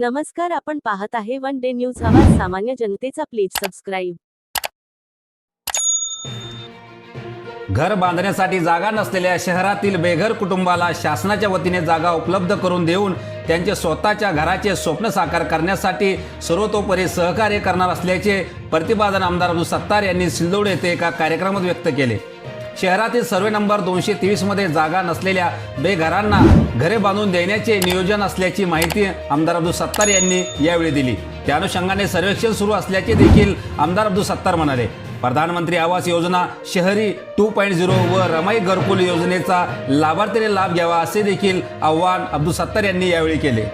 नमस्कार आपण पाहत आहे वन डे न्यूज. आवाज सामान्य जनतेचा प्लीज सबस्क्राईब. घर बांधण्यासाठी जागा नसलेल्या शहरातील बेघर कुटुंबाला शासनाच्या वतीने जागा उपलब्ध करून देऊन त्यांचे स्वतःच्या घराचे स्वप्न साकार करण्यासाठी सर्वतोपरी सहकार्य करणार असल्याचे प्रतिपादन आमदार अब्दुल सत्तार यांनी सिल्लोड येथे एका कार्यक्रमात व्यक्त केले. शहरातील सर्वे नंबर दोनशे तेवीसमध्ये जागा नसलेल्या बेघरांना घरे बांधून देण्याचे नियोजन असल्याची माहिती आमदार अब्दुल सत्तार यांनी यावेळी दिली. त्या अनुषंगाने सर्वेक्षण सुरू असल्याचे देखील आमदार अब्दुल सत्तार म्हणाले. प्रधानमंत्री आवास योजना शहरी टू पॉईंट झिरो व रमाई घरकुल योजनेचा लाभार्थीने लाभ घ्यावा असे देखील आव्हान अब्दुल सत्तार यांनी यावेळी केले.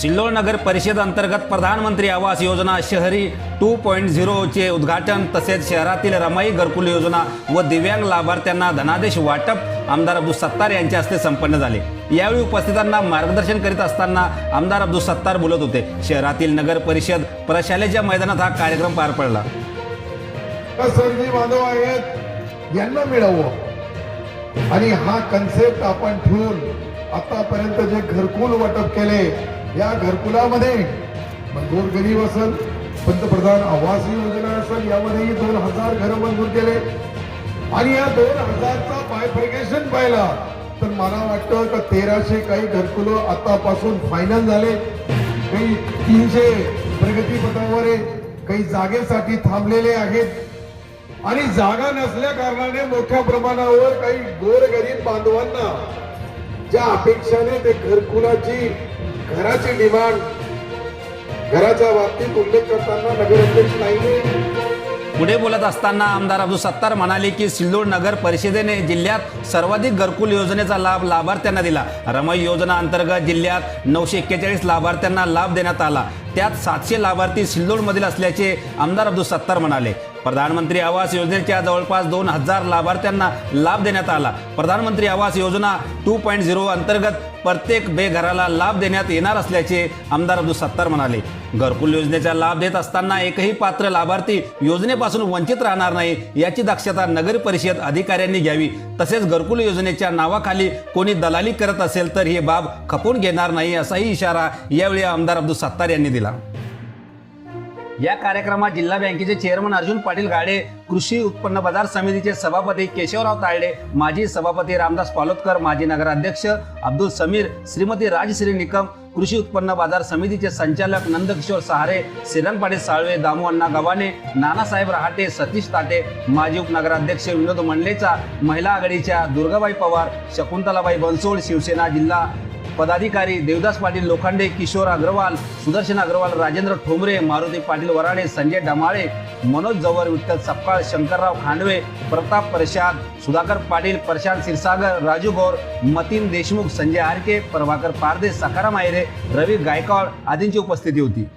सिल्लोड नगर परिषद अंतर्गत प्रधानमंत्री आवास योजना शहरी टू पॉईंट झिरोचे उद्घाटन तसेच शहरातील रमाई घरकुल योजना व दिव्यांग लाभार्थ्यांना धनादेश वाटप आमदार अब्दुल सत्तार यांच्या हस्ते संपन्न झाले. यावेळी उपस्थितांना मार्गदर्शन करीत असताना आमदार अब्दुल सत्तार बोलत होते. शहरातील नगर परिषद प्रशालेच्या मैदानात हा कार्यक्रम पार पडला. संधी बांधव आहेत. यांना मिळावं. आणि हा कन्सेप्ट आपण ठेवून आतापर्यंत जे घरकुल वाटप केले या घरकुलामध्ये मंजूर गोरगरीब असेल पंतप्रधान आवास योजना असेल यामध्येही दोन हजार घरं मंजूर केले. आणि या दोन हजारचा बायफर्गेशन पाहिला तर मला वाटतं का तेराशे काही घरकुलं आतापासून फायनल झाले. काही तीनशे प्रगतीपथावर आहे काही जागेसाठी थांबलेले आहेत. आणि जागा नसल्या कारणाने मोठ्या प्रमाणावर काही गोरगरीब बांधवांना ज्या अपेक्षाने ते घरकुलाची घराची डिमांड घराच्या बाबतीत उल्लेख करताना नगराध्यक्ष नाही पुढे बोलत असताना आमदार अब्दुल सत्तार म्हणाले की सिल्लोड नगर परिषदेने जिल्ह्यात सर्वाधिक घरकुल योजनेचा लाभ लाभार्थ्यांना दिला. रमई योजना अंतर्गत जिल्ह्यात नऊशे एक्केचाळीस लाभार्थ्यांना लाभ देण्यात आला. त्यात सातशे लाभार्थी सिल्लोडमधील असल्याचे आमदार अब्दुल सत्तार म्हणाले. प्रधानमंत्री आवास योजनेच्या जवळपास दोन हजार लाभार्थ्यांना लाभ देण्यात आला. प्रधानमंत्री Awas Yojana two point zero अंतर्गत प्रत्येक बेघराला लाभ देण्यात येणार असल्याचे आमदार अब्दुल सत्तार म्हणाले. घरकुल योजनेचा लाभ देत असताना एकही पात्र लाभार्थी योजनेपासून वंचित राहणार नाही याची दक्षता नगर परिषद अधिकाऱ्यांनी घ्यावी. तसेच घरकुल योजनेच्या नावाखाली कोणी दलाली करत असेल तर ही बाब खपून घेणार नाही असाही इशारा यावेळी आमदार अब्दुल सत्तार यांनी दिला. या कार्यक्रमात जिल्हा बँकेचे चेअरमन अर्जुन पाटील गाडे कृषी उत्पन्न बाजार समितीचे सभापती केशवराव तायडे माजी सभापती रामदास पालोदकर माजी नगराध्यक्ष अब्दुल समीर श्रीमती राजश्री निकम कृषी उत्पन्न बाजार समितीचे संचालक नंदकिशोर सहारे श्रीरंग पाटील साळवे दामू अण्णा गव्हाणे नानासाहेब रहाटे सतीश ताटे माजी उपनगराध्यक्ष विनोद मंडलेचा महिला आघाडीच्या दुर्गाबाई पवार शकुंतलाबाई बनसोड शिवसेना जिल्हा पदाधिकारी देवदास पाटील लोखंडे किशोर अग्रवाल सुदर्शन अग्रवाल राजेंद्र ठोंबरे मारुती पाटील वराडे संजय डमाळे मनोज जवर विठ्ठल सपकाळ शंकरराव खांडवे प्रताप प्रशांत सुधाकर पाटील प्रशांत क्षीरसागर राजू गौर मतीन देशमुख संजय आरके प्रभाकर पारदे सखाराम आयरे रवी गायकवाड आदींची उपस्थिती होती.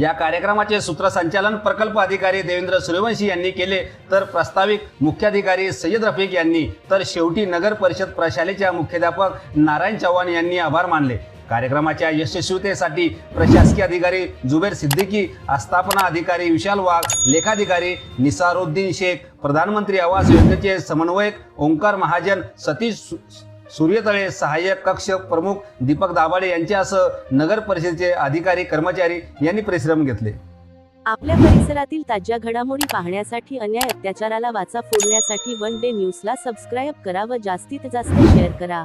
या कार्यक्रमाचे सूत्रसंचालन प्रकल्प अधिकारी देवेंद्र सूर्यवंशी यांनी केले तर प्रस्ताविक मुख्याधिकारी सय्यद रफिक यांनी तर शेवटी नगर परिषद प्रशालेच्या मुख्याध्यापक नारायण चव्हाण यांनी आभार मानले. कार्यक्रमाच्या यशस्वीतेसाठी प्रशासकीय अधिकारी जुबेर सिद्दीकी आस्थापना अधिकारी विशाल वाघ लेखाधिकारी निसारुद्दीन शेख प्रधानमंत्री आवास योजनेचे समन्वयक ओंकार महाजन सतीश सु- सूर्यतळे सहाय्यक कक्ष प्रमुख दीपक दाभाडे यांच्यासह नगर परिषदेचे अधिकारी कर्मचारी यांनी परिश्रम घेतले. आपल्या परिसरातील ताज्या घडामोडी पाहण्यासाठी अन्याय अत्याचाराला वाचा फोडण्यासाठी वन डे न्यूजला सबस्क्राईब करा व जास्तीत जास्त शेअर करा.